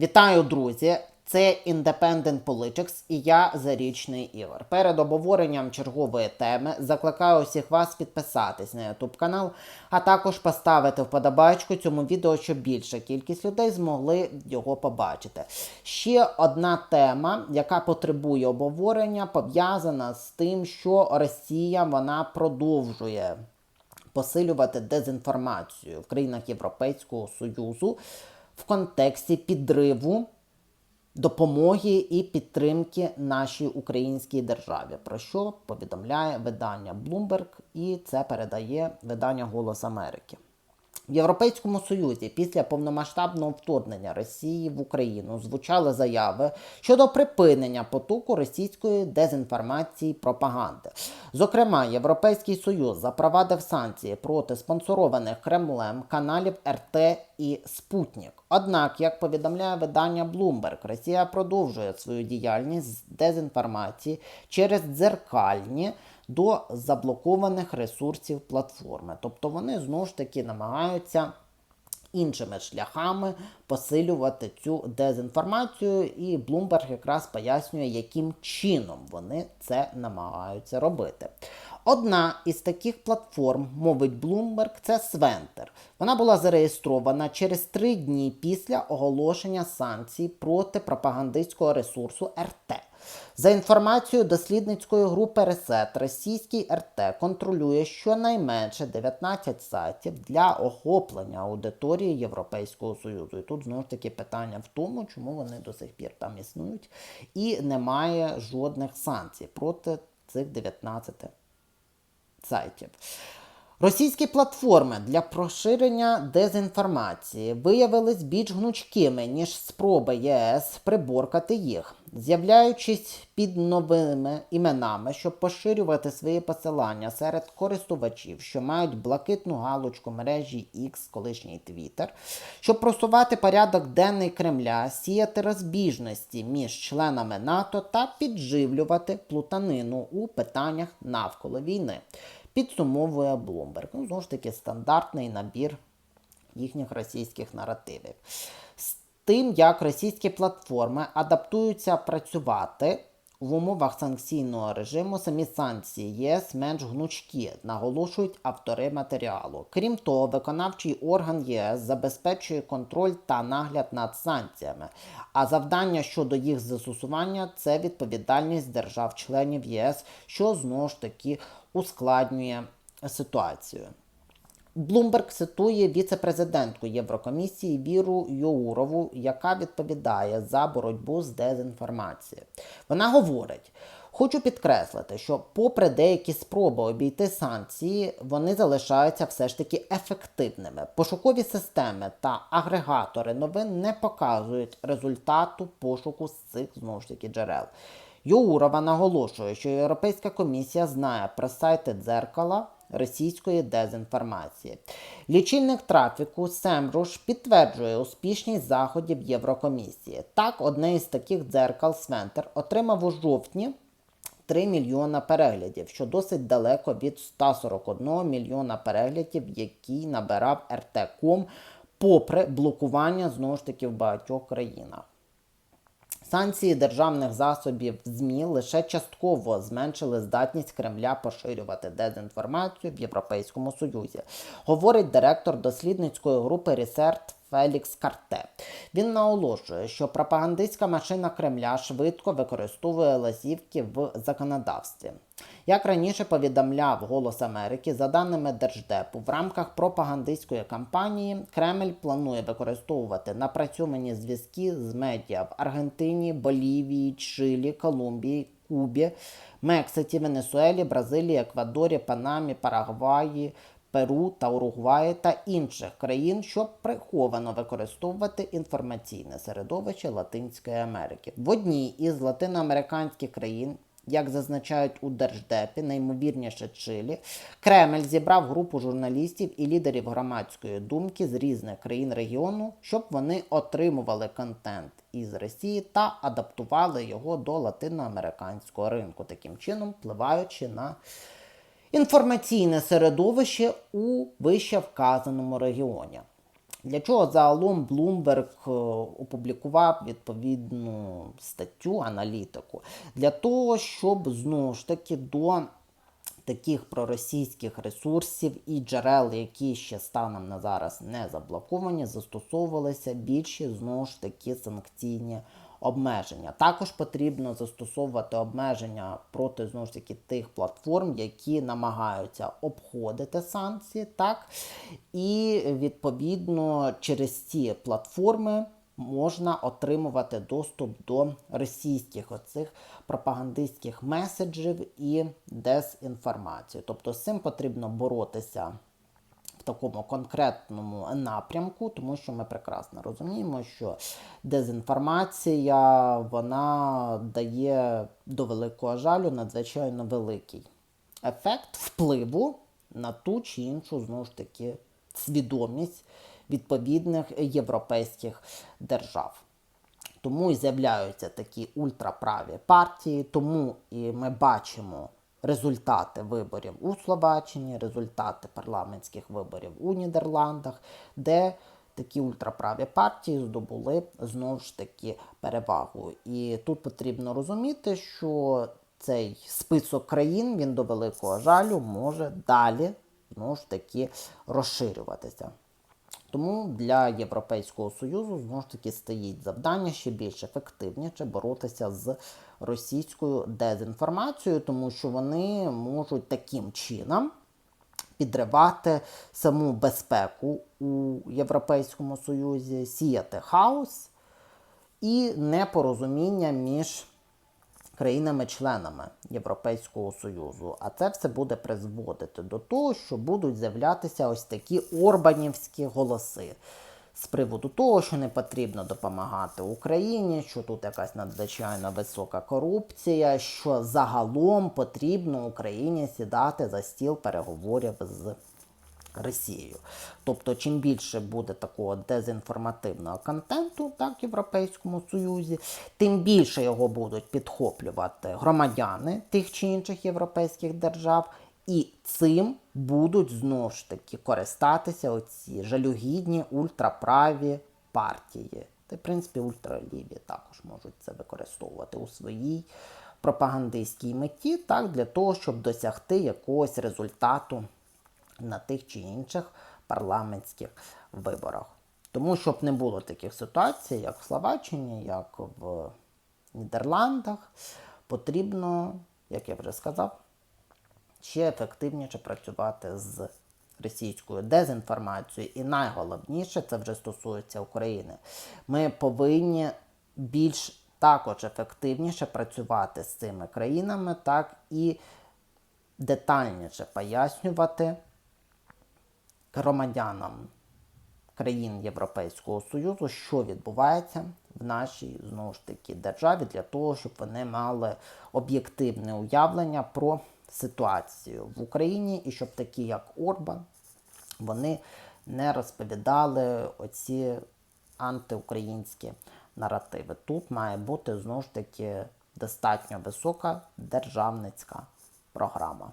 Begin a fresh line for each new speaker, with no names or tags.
Вітаю, друзі! Це Independent Politics і я Зарічний Ігор. Перед обговоренням чергової теми закликаю усіх вас підписатись на YouTube канал, а також поставити вподобайку цьому відео, щоб більша кількість людей змогли його побачити. Ще одна тема, яка потребує обговорення, пов'язана з тим, що Росія вона продовжує посилювати дезінформацію в країнах Європейського Союзу в контексті підриву допомоги і підтримки нашій українській державі, про що повідомляє видання Bloomberg, і це передає видання Голос Америки. В Європейському Союзі після повномасштабного вторгнення Росії в Україну звучали заяви щодо припинення потоку російської дезінформації пропаганди. Зокрема, Європейський Союз запровадив санкції проти спонсорованих Кремлем каналів РТ і Спутник. Однак, як повідомляє видання Bloomberg, Росія продовжує свою діяльність з дезінформації через дзеркальні до заблокованих ресурсів платформи. Тобто вони знову ж таки намагаються іншими шляхами посилювати цю дезінформацію, і Bloomberg якраз пояснює, яким чином вони це намагаються робити. Одна із таких платформ, мовить Bloomberg, це Свентер. Вона була зареєстрована через три дні після оголошення санкцій проти пропагандистського ресурсу РТ. За інформацією дослідницької групи Ресет, російський РТ контролює щонайменше 19 сайтів для охоплення аудиторії Європейського Союзу. І тут знову ж таки питання в тому, чому вони до сих пір там існують, і немає жодних санкцій проти цих 19 сайтів. Російські платформи для поширення дезінформації виявились більш гнучкими, ніж спроби ЄС приборкати їх, з'являючись під новими іменами, щоб поширювати свої посилання серед користувачів, що мають блакитну галочку мережі X, колишній Twitter, щоб просувати порядок денний Кремля, сіяти розбіжності між членами НАТО та підживлювати плутанину у питаннях навколо війни підсумовує Bloomberg. Ну, знову ж таки, стандартний набір їхніх російських наративів. З тим, як російські платформи адаптуються працювати в умовах санкційного режиму, самі санкції ЄС менш гнучкі, наголошують автори матеріалу. Крім того, виконавчий орган ЄС забезпечує контроль та нагляд над санкціями, а завдання щодо їх застосування це відповідальність держав-членів ЄС, що знову ж таки ускладнює ситуацію. Блумберг цитує віце-президентку Єврокомісії Віру Йоурову, яка відповідає за боротьбу з дезінформацією. Вона говорить: хочу підкреслити, що, попри деякі спроби обійти санкції, вони залишаються все ж таки ефективними. Пошукові системи та агрегатори новин не показують результату пошуку з цих знову ж таки джерел. Йоурова наголошує, що Європейська комісія знає про сайти дзеркала російської дезінформації. Лічильник трафіку Семруш підтверджує успішність заходів Єврокомісії. Так, одне із таких дзеркал Свентер отримав у жовтні 3 мільйона переглядів, що досить далеко від 141 мільйона переглядів, які набирав РТКом, попри блокування знову ж таки в багатьох країнах. Санкції державних засобів ЗМІ лише частково зменшили здатність Кремля поширювати дезінформацію в Європейському Союзі, говорить директор дослідницької групи Research Фелікс Карте. Він наголошує, що пропагандистська машина Кремля швидко використовує лазівки в законодавстві. Як раніше повідомляв Голос Америки, за даними Держдепу, в рамках пропагандистської кампанії Кремль планує використовувати напрацьовані зв'язки з медіа в Аргентині, Болівії, Чилі, Колумбії, Кубі, Мексиці, Венесуелі, Бразилії, Еквадорі, Панамі, Парагваї. Перу та Уругваї та інших країн, щоб приховано використовувати інформаційне середовище Латинської Америки. В одній із латиноамериканських країн, як зазначають у Держдепі, найімовірніше Чилі, Кремль зібрав групу журналістів і лідерів громадської думки з різних країн регіону, щоб вони отримували контент із Росії та адаптували його до латиноамериканського ринку, таким чином впливаючи на інформаційне середовище у вище вказаному регіоні. Для чого загалом Bloomberg е, опублікував відповідну статтю, аналітику? Для того, щоб знову ж таки до таких проросійських ресурсів і джерел, які ще станом на зараз не заблоковані, застосовувалися більші знову ж таки санкційні обмеження. Також потрібно застосовувати обмеження проти знову ж таки тих платформ, які намагаються обходити санкції, так і відповідно через ці платформи можна отримувати доступ до російських оцих пропагандистських меседжів і дезінформації. Тобто з цим потрібно боротися такому конкретному напрямку, тому що ми прекрасно розуміємо, що дезінформація вона дає до великого жалю надзвичайно великий ефект впливу на ту чи іншу знову ж таки свідомість відповідних європейських держав. Тому і з'являються такі ультраправі партії, тому і ми бачимо результати виборів у Словаччині, результати парламентських виборів у Нідерландах, де такі ультраправі партії здобули знову ж таки перевагу. І тут потрібно розуміти, що цей список країн він до великого жалю може далі знову ж таки розширюватися. Тому для Європейського Союзу знову ж таки стоїть завдання ще більш ефективніше боротися з російською дезінформацією, тому що вони можуть таким чином підривати саму безпеку у Європейському Союзі, сіяти хаос і непорозуміння між країнами-членами Європейського Союзу. А це все буде призводити до того, що будуть з'являтися ось такі орбанівські голоси. З приводу того, що не потрібно допомагати Україні, що тут якась надзвичайно висока корупція, що загалом потрібно Україні сідати за стіл переговорів з Росією. Тобто, чим більше буде такого дезінформативного контенту, так, в Європейському Союзі, тим більше його будуть підхоплювати громадяни тих чи інших європейських держав, і цим будуть знову ж таки користатися оці жалюгідні ультраправі партії. Та, в принципі, ультраліві також можуть це використовувати у своїй пропагандистській меті, так, для того, щоб досягти якогось результату на тих чи інших парламентських виборах. Тому щоб не було таких ситуацій, як в Словаччині, як в Нідерландах, потрібно, як я вже сказав, ще ефективніше працювати з російською дезінформацією. І найголовніше, це вже стосується України. Ми повинні більш також ефективніше працювати з цими країнами, так і детальніше пояснювати громадянам країн Європейського Союзу, що відбувається в нашій знову ж таки державі, для того, щоб вони мали об'єктивне уявлення про ситуацію в Україні, і щоб такі, як Орбан, вони не розповідали оці антиукраїнські наративи. Тут має бути знову ж таки достатньо висока державницька програма.